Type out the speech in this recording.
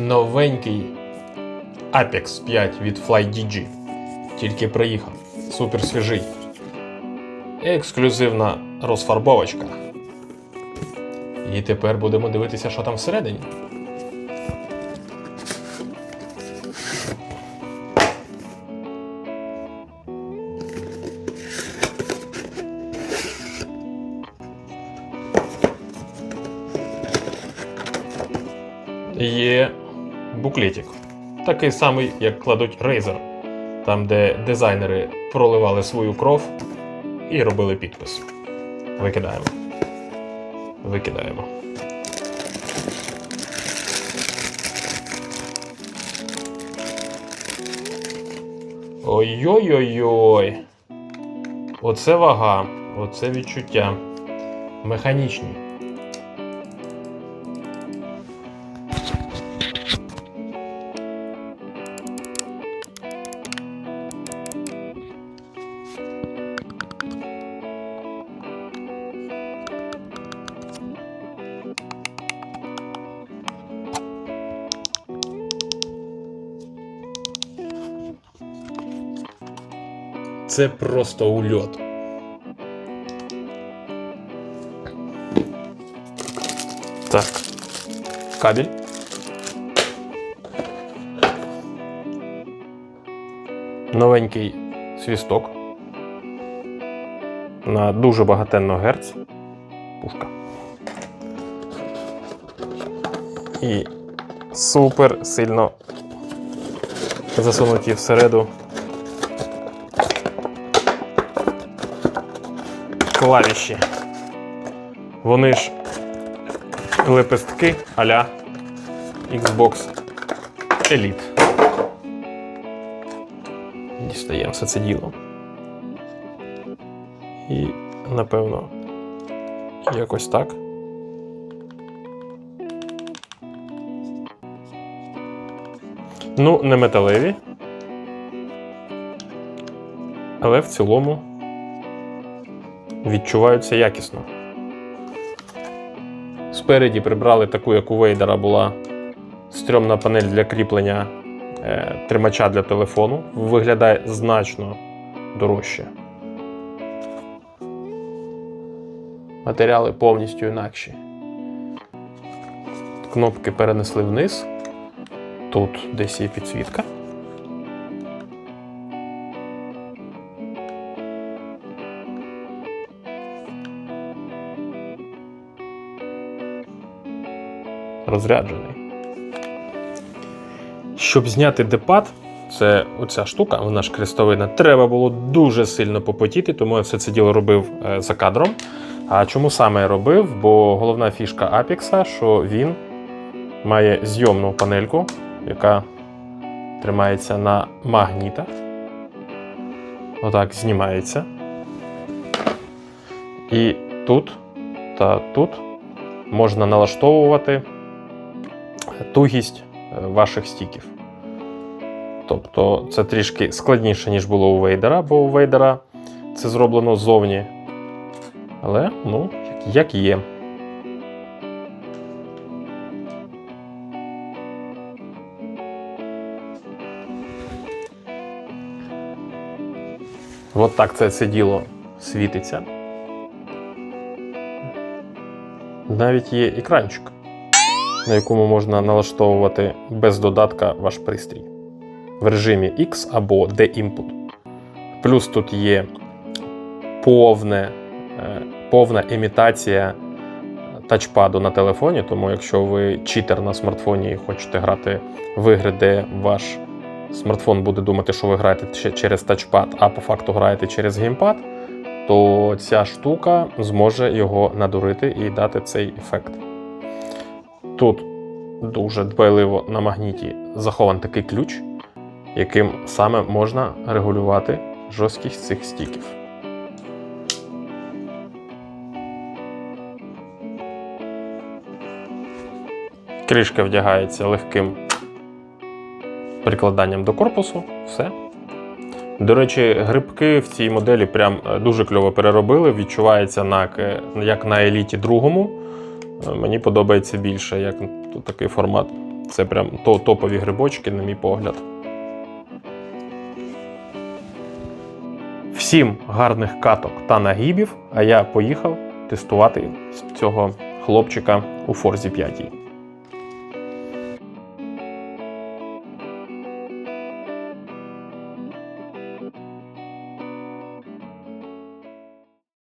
Новенький Apex 5 від FlyDG. Тільки приїхав. Супер свіжий. Ексклюзивна розфарбовочка. І тепер будемо дивитися, що там всередині. Є буклетик. Такий самий, як кладуть Razer, там, де дизайнери проливали свою кров і робили підпис. Викидаємо. Викидаємо. Ой-ой-ой-ой. Оце вага, оце відчуття. Механічні. Це просто ульот. Так. Кабель. Новенький свісток. На дуже багатенно герц. Пушка. І супер сильно засунуті всереду клавіші. Вони ж лепестки а-ля Xbox Elite. Дістаємо все це діло. І, напевно, якось так. Ну, не металеві. Але в цілому відчуваються якісно. Спереді прибрали таку, як у Вейдера була стрьомна панель для кріплення е, тримача для телефону. Виглядає значно дорожче. Матеріали повністю інакші. Кнопки перенесли вниз. Тут десь є підсвітка. Розряджений. Щоб зняти депад, це оця штука, вона ж крестовина, треба було дуже сильно попотіти, тому я все це діло робив е, за кадром. А чому саме я робив? Бо головна фішка Apex, що він має зйомну панельку, яка тримається на магнітах. Отак знімається. І тут та тут можна налаштовувати тугість е, ваших стіків. Тобто це трішки складніше, ніж було у Вейдера, бо у Вейдера це зроблено ззовні. Але, ну, як- є. От так це, це діло світиться. Навіть є екранчик на якому можна налаштовувати без додатка ваш пристрій в режимі X або D-Input. Плюс тут є повне, е, повна імітація тачпаду на телефоні, тому якщо ви читер на смартфоні і хочете грати в ігри, де ваш смартфон буде думати, що ви граєте через тачпад, а по факту граєте через геймпад, то ця штука зможе його надурити і дати цей ефект. Тут дуже дбайливо на магніті захований такий ключ, яким саме можна регулювати жорсткість цих стіків. Кришка вдягається легким прикладанням до корпусу. Все. До речі, грибки в цій моделі прям е, дуже кльово переробили. Відчувається на, як на еліті другому. Е, Мені подобається більше, як такий формат Це прям то топові грибочки, на мій погляд. Всім гарних каток та нагибів, а я поїхав тестувати цього хлопчика у Форзі 5.